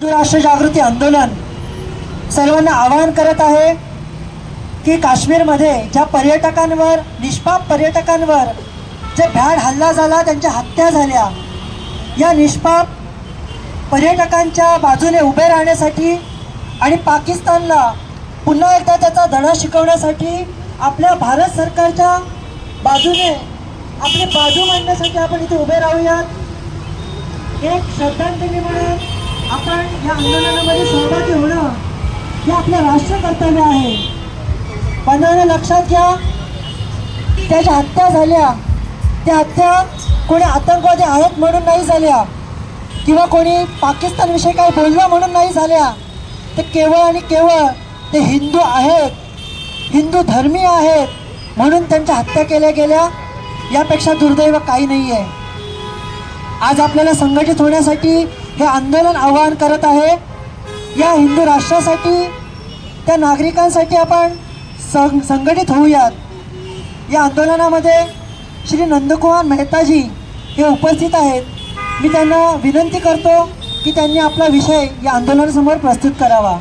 राष्ट्र जागृती आंदोलन सर्वांना आवाहन करत आहे की काश्मीरमध्ये ज्या पर्यटकांवर निष्पाप पर्यटकांवर जे भ्याड हल्ला झाला त्यांच्या हत्या झाल्या या निष्पाप पर्यटकांच्या बाजूने उभे राहण्यासाठी आणि पाकिस्तानला पुन्हा एकदा त्याचा धडा शिकवण्यासाठी आपल्या भारत सरकारच्या बाजूने आपली बाजू मांडण्यासाठी आपण इथे उभे राहूयात. एक श्रद्धांजली म्हणून आपण या आंदोलनामध्ये सहभागी होणं हे आपलं राष्ट्र कर्तव्य आहे. पंधरानं लक्षात घ्या. त्याच्या हत्या झाल्या त्या हत्या कोणी आतंकवादी आहेत म्हणून नाही झाल्या किंवा कोणी पाकिस्तानविषयी काही बोललं म्हणून नाही झाल्या ते केवळ आणि केवळ ते हिंदू आहेत. हिंदू धर्मी आहेत म्हणून त्यांच्या हत्या केल्या गेल्या यापेक्षा दुर्दैव काही नाही आहे आज आपल्याला संघटित होण्यासाठी हे आंदोलन आवाहन करत आहे. या हिंदू राष्ट्रासाठी त्या नागरिकांसाठी आपण सं संघटित होऊयात. या आंदोलनामध्ये श्री नंदकुमार मेहताजी हे उपस्थित आहेत. मी त्यांना विनंती करतो की त्यांनी आपला विषय या आंदोलनासमोर प्रस्तुत करावा.